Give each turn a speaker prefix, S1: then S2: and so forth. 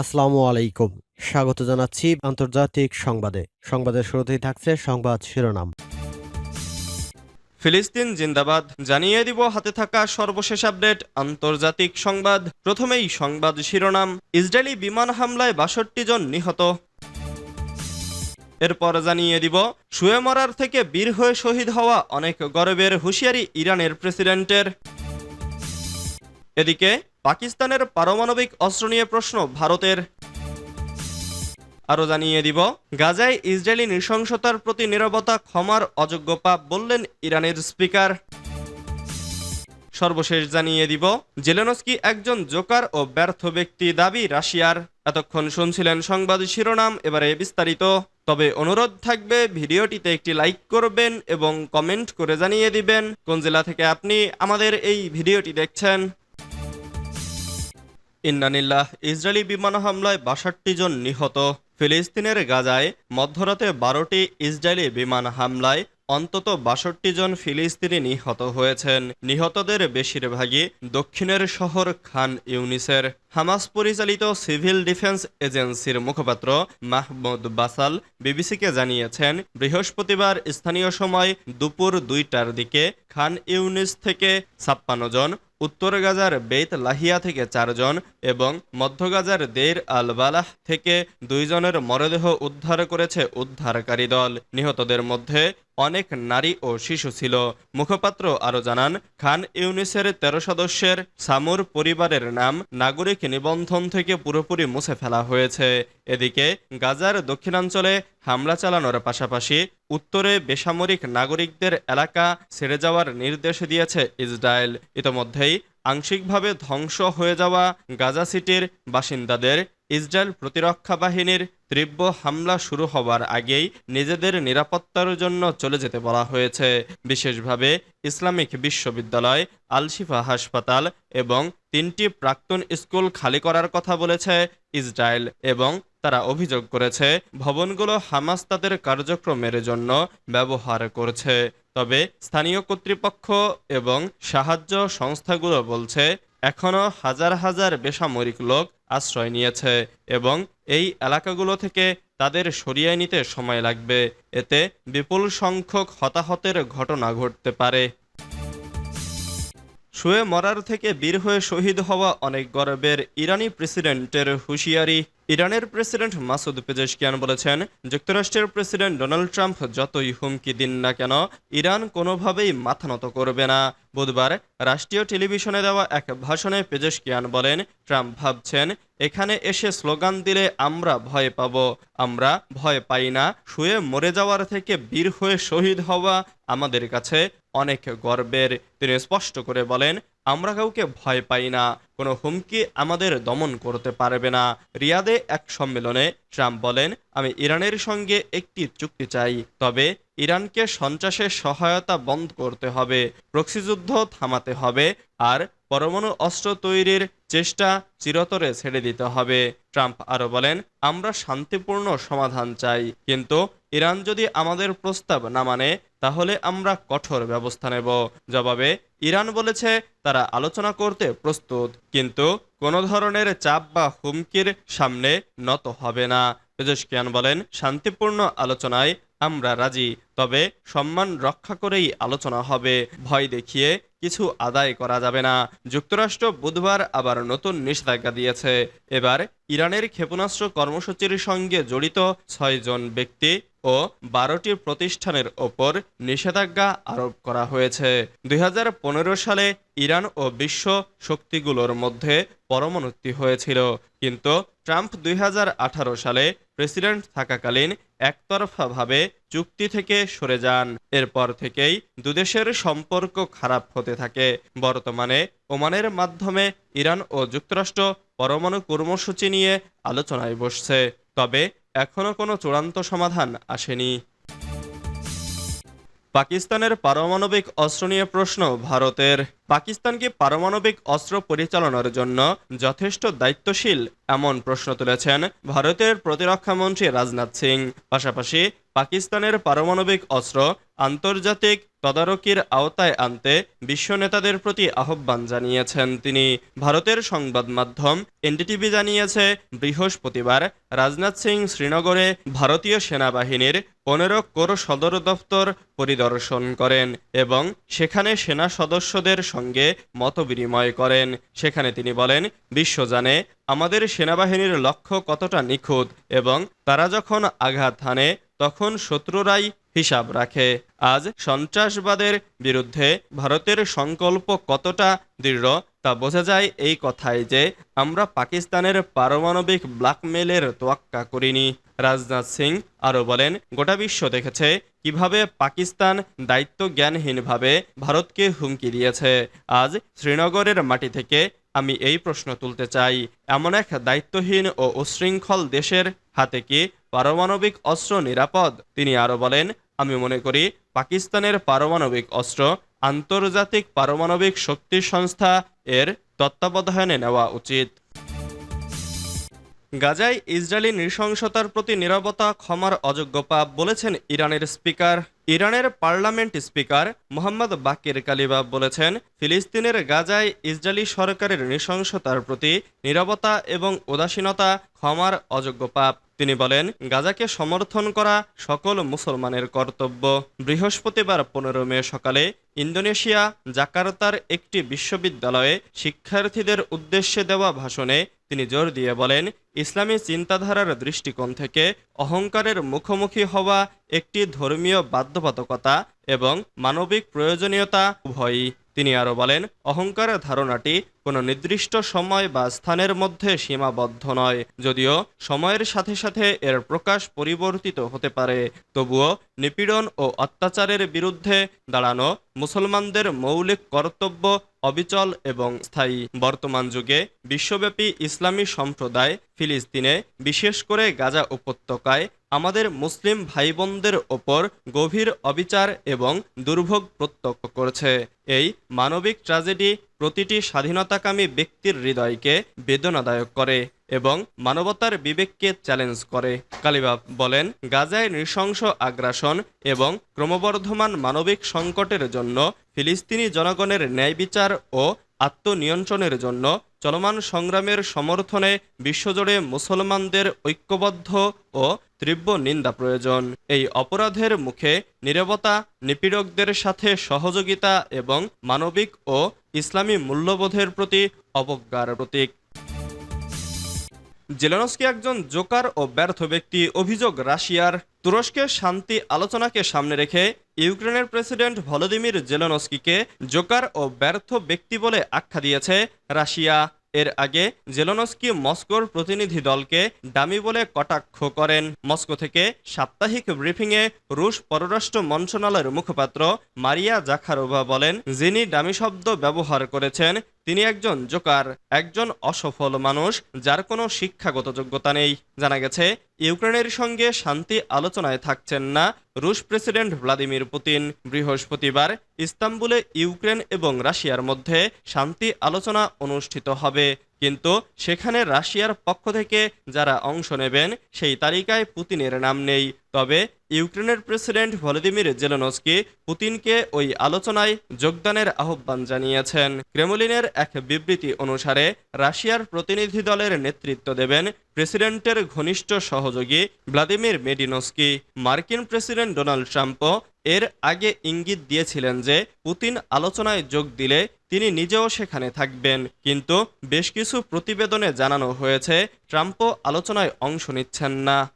S1: আসসালামু আলাইকুম। স্বাগত জানাচ্ছি আন্তর্জাতিক সংবাদে। সংবাদের শুরুতেই থাকছে সংবাদ শিরোনাম।
S2: ফিলিস্তিন জিন্দাবাদ। জানিয়ে দিব হাতে থাকা সর্বশেষ আপডেট, আন্তর্জাতিক সংবাদ। প্রথমেই সংবাদ শিরোনাম, ইসরায়েলি বিমান হামলায় বাষট্টি জন নিহত। এরপর জানিয়ে দিব, শুয়ে মরার থেকে বীর হয়ে শহীদ হওয়া অনেক গর্বের হুঁশিয়ারি ইরানের প্রেসিডেন্টের। এদিকে পাকিস্তানের পারমাণবিক অস্ত্র নিয়ে প্রশ্ন ভারতের। আরও জানিয়ে দিব, গাজায় ইসরায়েলি নৃশংসতার প্রতি নিরবতা ক্ষমার অযোগ্য পাপ বললেন ইরানের স্পিকার। সর্বশেষ জানিয়ে দিব, জেলেনস্কি একজন জোকার ও ব্যর্থ ব্যক্তি দাবি রাশিয়ার। এতক্ষণ শুনছিলেন সংবাদ শিরোনাম, এবারে বিস্তারিত। তবে অনুরোধ থাকবে, ভিডিওটিতে একটি লাইক করবেন এবং কমেন্ট করে জানিয়ে দিবেন। কোন জেলা থেকে আপনি আমাদের এই ভিডিওটি দেখছেন? ইন্নানিল্লাহ ইসরায়েলি বিমান হামলায় বাষট্টি জন নিহত। ফিলিস্তিনের গাজায় মধ্যরাতে বারোটি ইসরায়েলি বিমান হামলায় অন্তত বাষট্টি জন ফিলিস্তিনি নিহত হয়েছেন। নিহতদের বেশিরভাগই দক্ষিণের শহর খান ইউনিসের। হামাস পরিচালিত সিভিল ডিফেন্স এজেন্সির মুখপাত্র মাহমুদ বাসাল বিবিসিকে জানিয়েছেন, বৃহস্পতিবার স্থানীয় সময় দুপুর দুইটার দিকে খান ইউনিস থেকে ছাপ্পান্ন জন উত্তর গাজার বেত লাহিয়া থেকে চারজন এবং মধ্য গাজার দের আল বালাহ থেকে দুইজনের মরদেহ উদ্ধার করেছে উদ্ধারকারী দল। নিহতদের মধ্যে অনেক নারী ও শিশু ছিল। মুখপাত্র আরও জানান, খান ইউনিসের তেরো সদস্যের সামুর পরিবারের নাম নাগরিক নিবন্ধন থেকে পুরোপুরি মুছে ফেলা হয়েছে। এদিকে গাজার দক্ষিণাঞ্চলে হামলা চালানোর পাশাপাশি উত্তরে বেসামরিক নাগরিকদের এলাকা ছেড়ে যাওয়ার নির্দেশ দিয়েছে ইসরায়েল। ইতোমধ্যেই আংশিকভাবে ধ্বংস হয়ে যাওয়া গাজা সিটির বাসিন্দাদের ইসরায়েল প্রতিরক্ষা বাহিনীর তীব্র হামলা শুরু হওয়ার আগেই নিজেদের নিরাপত্তার জন্য চলে যেতে বলা হয়েছে। বিশেষভাবে ইসলামিক বিশ্ববিদ্যালয়, আলশিফা হাসপাতাল এবং তিনটি প্রাক্তন স্কুল খালি করার কথা বলেছে ইসরায়েল এবং তারা অভিযোগ করেছে ভবনগুলো হামাস তাদের কার্যক্রমের জন্য ব্যবহার করছে। তবে স্থানীয় কর্তৃপক্ষ এবং সাহায্য সংস্থাগুলো বলছে, এখনও হাজার হাজার বেসামরিক লোক আশ্রয় নিয়েছে এবং এই এলাকাগুলো থেকে তাদের সরিয়ে নিতে সময় লাগবে। এতে বিপুল সংখ্যক হতাহতের ঘটনা ঘটতে পারে। শুয়ে মরার থেকে বীর হয়ে শহীদ হওয়া অনেক গর্বের ইরানি প্রেসিডেন্টের হুঁশিয়ারি ইরানের প্রেসিডেন্ট মাসুদ পেজেশকিয়ান বলেছেন, যুক্তরাষ্ট্রের প্রেসিডেন্ট ডোনাল্ড ট্রাম্প যতই হুমকি দিন না কেন, ইরান কোনোভাবেই মাথা নত করবে না। বুধবার রাষ্ট্রীয় টেলিভিশনে দেওয়া এক ভাষণে পেজেশকিয়ান বলেন, ট্রাম্প ভাবছেন, এখানে এসে স্লোগান দিলে আমরা ভয় পাব, আমরা ভয় পাই না, শুয়ে মরে যাওয়ার থেকে বীর হয়ে শহীদ হওয়া আমাদের কাছে অনেক গর্বের। তিনি স্পষ্ট করে বলেন আমরা কাউকে ভয় পাই না, কোনো হুমকি আমাদের দমন করতে পারবে না। রিয়াদে এক সম্মেলনে ট্রাম্প বলেন, আমি ইরানের সঙ্গে একটি চুক্তি চাই, তবে ইরানকে সন্ত্রাসের সহায়তা বন্ধ করতে হবে, প্রক্সিযুদ্ধ থামাতে হবে, আর পরমাণু অস্ত্র তৈরির চেষ্টা চিরতরে ছেড়ে দিতে হবে। ট্রাম্প আরও বলেন, আমরা শান্তিপূর্ণ সমাধান চাই, কিন্তু ইরান যদি আমাদের প্রস্তাব না মানে তাহলে আমরা কঠোর ব্যবস্থা নেব। জবাবে ইরান বলেছে, তারা আলোচনা করতে প্রস্তুত, কিন্তু কোনো ধরনের চাপ বা হুমকির সামনে নত হবে না। পেজস্কিয়ান বলেন, শান্তিপূর্ণ আলোচনায় আমরা রাজি, তবে সম্মান রক্ষা করেই আলোচনা হবে। ভয় দেখিয়ে কিছু আদায় করা যাবে না। যুক্তরাষ্ট্র বুধবার আবার নতুন নিষেধাজ্ঞা দিয়েছে। এবার ইরানের ক্ষেপণাস্ত্র কর্মসূচির সঙ্গে জড়িত ছয়জন ব্যক্তি ও বারোটি প্রতিষ্ঠানের ওপর নিষেধাজ্ঞা আরোপ করা হয়েছে। দুই হাজার পনেরো সালে ইরান ও বিশ্ব শক্তিগুলোর মধ্যে পরমাণুক্তি হয়েছিল। কিন্তু ট্রাম্প দুই হাজার আঠারো সালে প্রেসিডেন্ট থাকাকালীন একতরফাভাবে চুক্তি থেকে সরে যান। এরপর থেকেই দুদেশের সম্পর্ক খারাপ হতে থাকে। বর্তমানে ওমানের মাধ্যমে ইরান ও যুক্তরাষ্ট্র পরমাণু কর্মসূচি নিয়ে আলোচনায় বসছে। তবে এখনও কোনো চূড়ান্ত সমাধান আসেনি। পাকিস্তানের পারমাণবিক অস্ত্র নিয়ে প্রশ্ন ভারতের। পাকিস্তানকে পারমাণবিক অস্ত্র পরিচালনার জন্য যথেষ্ট দায়িত্বশীল? এমন প্রশ্ন তুলেছেন ভারতের প্রতিরক্ষা মন্ত্রী রাজনাথ সিং। পাশাপাশি পাকিস্তানের পারমাণবিক অস্ত্র আন্তর্জাতিক তদারকির আওতায় আনতে বিশ্ব নেতাদের প্রতি আহ্বান জানিয়েছেন তিনি। ভারতের সংবাদ মাধ্যম এনডিটিভি জানিয়েছে, বৃহস্পতিবার রাজনাথ সিং শ্রীনগরে ভারতীয় সেনাবাহিনীর পনেরো কোর সদর দফতর পরিদর্শন করেন এবং সেখানে সেনা সদস্যদের সঙ্গে মতবিনিময় করেন। সেখানে তিনি বলেন, বিশ্ব জানে আমাদের সেনাবাহিনীর লক্ষ্য কতটা নিখুঁত এবং তারা যখন আঘাত হানে, তখন শত্রুরাই হিসাব রাখে। আজ সন্ত্রাসবাদের বিরুদ্ধে ভারতের সংকল্প কতটা দৃঢ় তা বোঝা যায় এই কথায় যে আমরা পাকিস্তানের পারমাণবিক ব্ল্যাকমেলের তোয়াক্কা করিনি। রাজনাথ সিং আরও বলেন, গোটা বিশ্ব দেখেছে কীভাবে পাকিস্তান দায়িত্ব জ্ঞানহীনভাবে ভারতকে হুমকি দিয়েছে। আজ শ্রীনগরের মাটি থেকে আমি এই প্রশ্ন তুলতে চাই, এমন এক দায়িত্বহীন ও উশৃঙ্খল দেশের হাতে কি পারমাণবিক অস্ত্র নিরাপদ? তিনি আরও বলেন আমি মনে করি পাকিস্তানের পারমাণবিক অস্ত্র আন্তর্জাতিক পারমাণবিক শক্তি সংস্থা এর তত্ত্বাবধানে নেওয়া উচিত। গাজায় ইসরায়েলি নৃশংসতার প্রতি নিরাপত্তা ক্ষমার অযোগ্য পাপ বলেছেন ইরানের স্পিকার ইরানের পার্লামেন্ট স্পিকার মোহাম্মদ বাকির কালিবাব বলেছেন, ফিলিস্তিনের গাজায় ইসরায়েলি সরকারের নৃশংসতার প্রতি নীরবতা এবং উদাসীনতা ক্ষমার অযোগ্য পাপ। তিনি বলেন, গাজাকে সমর্থন করা সকল মুসলমানের কর্তব্য। বৃহস্পতিবার পনেরো মে সকালে ইন্দোনেশিয়া, জাকার্তার একটি বিশ্ববিদ্যালয়ে শিক্ষার্থীদের উদ্দেশ্যে দেওয়া ভাষণে তিনি জোর দিয়ে বলেন, ইসলামী চিন্তাধারার দৃষ্টিকোণ থেকে অহংকারের মুখোমুখি হওয়া একটি ধর্মীয় বাধ্যবাধকতা এবং মানবিক প্রয়োজনীয়তা উভয়ই। তিনি আরও বলেন, অহংকার ধারণাটি কোনো নির্দিষ্ট সময় বা স্থানের মধ্যে সীমাবদ্ধ নয়, যদিও সময়ের সাথে সাথে এর প্রকাশ পরিবর্তিত হতে পারে। তবুও নিপীড়ন ও অত্যাচারের বিরুদ্ধে দাঁড়ানো মুসলমানদের মৌলিক কর্তব্য অবিচল এবং স্থায়ী বর্তমান যুগে বিশ্বব্যাপী ইসলামী সম্প্রদায় ফিলিস্তিনে, বিশেষ করে গাজা উপত্যকায়, আমাদের মুসলিম ভাই বোনদের ওপর গভীর অবিচার এবং দুর্ভোগ প্রত্যক্ষ করছে। এই মানবিক ট্র্যাজেডি প্রতিটি স্বাধীনতাকামী ব্যক্তির হৃদয়কে বেদনাদায়ক করে। এবং মানবতার বিবেককে চ্যালেঞ্জ করে। কালিবাব বলেন, গাজায় নৃশংস আগ্রাসন এবং ক্রমবর্ধমান মানবিক সংকটের জন্য ফিলিস্তিনি জনগণের ন্যায় বিচার ও আত্মনিয়ন্ত্রণের জন্য চলমান সংগ্রামের সমর্থনে বিশ্বজুড়ে মুসলমানদের ঐক্যবদ্ধ ও তীব্র নিন্দা প্রয়োজন। এই অপরাধের মুখে নীরবতা, নিপীড়কদের সাথে সহযোগিতা এবং মানবিক ও ইসলামী মূল্যবোধের প্রতি অবজ্ঞার প্রতীক। জেলেনস্কি একজন জোকার ও ব্যর্থ ব্যক্তি অভিযোগ রাশিয়ার তুরস্কের শান্তি আলোচনাকে সামনে রেখে ইউক্রেনের প্রেসিডেন্ট ভলোদিমির জেলেনস্কিকে জোকার ও ব্যর্থ ব্যক্তি বলে আখ্যা দিয়েছে। রাশিয়া এর আগে জেলনস্কি মস্কোর প্রতিনিধি দলকে ডামি বলে কটাক্ষ করেন। মস্কো থেকে সাপ্তাহিক ব্রিফিংয়ে রুশ পররাষ্ট্র মন্ত্রণালয়ের মুখপাত্র মারিয়া জাখারোভা বলেন, যিনি ডামি শব্দ ব্যবহার করেছেন তিনি একজন জোকার, একজন অসফল মানুষ যার কোনো শিক্ষাগত যোগ্যতা নেই। জানা গেছে, ইউক্রেনের সঙ্গে শান্তি আলোচনায় থাকছেন না রুশ প্রেসিডেন্ট ভ্লাদিমির পুতিন। বৃহস্পতিবার ইস্তাম্বুলে ইউক্রেন এবং রাশিয়ার মধ্যে শান্তি আলোচনা অনুষ্ঠিত হবে। কিন্তু সেখানে রাশিয়ার পক্ষ থেকে যারা অংশ নেবেন, সেই তালিকায় পুতিনের নাম নেই। তবে ইউক্রেনের প্রেসিডেন্ট ভলোদিমির জেলেনস্কি পুতিনকে ওই আলোচনায় যোগদানের আহ্বান জানিয়েছেন। ক্রেমলিনের এক বিবৃতি অনুসারে, রাশিয়ার প্রতিনিধি দলের নেতৃত্ব দেবেন প্রেসিডেন্টের ঘনিষ্ঠ সহযোগী ভ্লাদিমির মেডিনস্কি। মার্কিন প্রেসিডেন্ট ডোনাল্ড ট্রাম্পও এর আগে ইঙ্গিত দিয়েছিলেন যে, পুতিন আলোচনায় যোগ দিলে তিনি নিজেও সেখানে থাকবেন। কিন্তু বেশ কিছু প্রতিবেদনে জানানো হয়েছে, ট্রাম্পও আলোচনায় অংশ নিচ্ছেন না।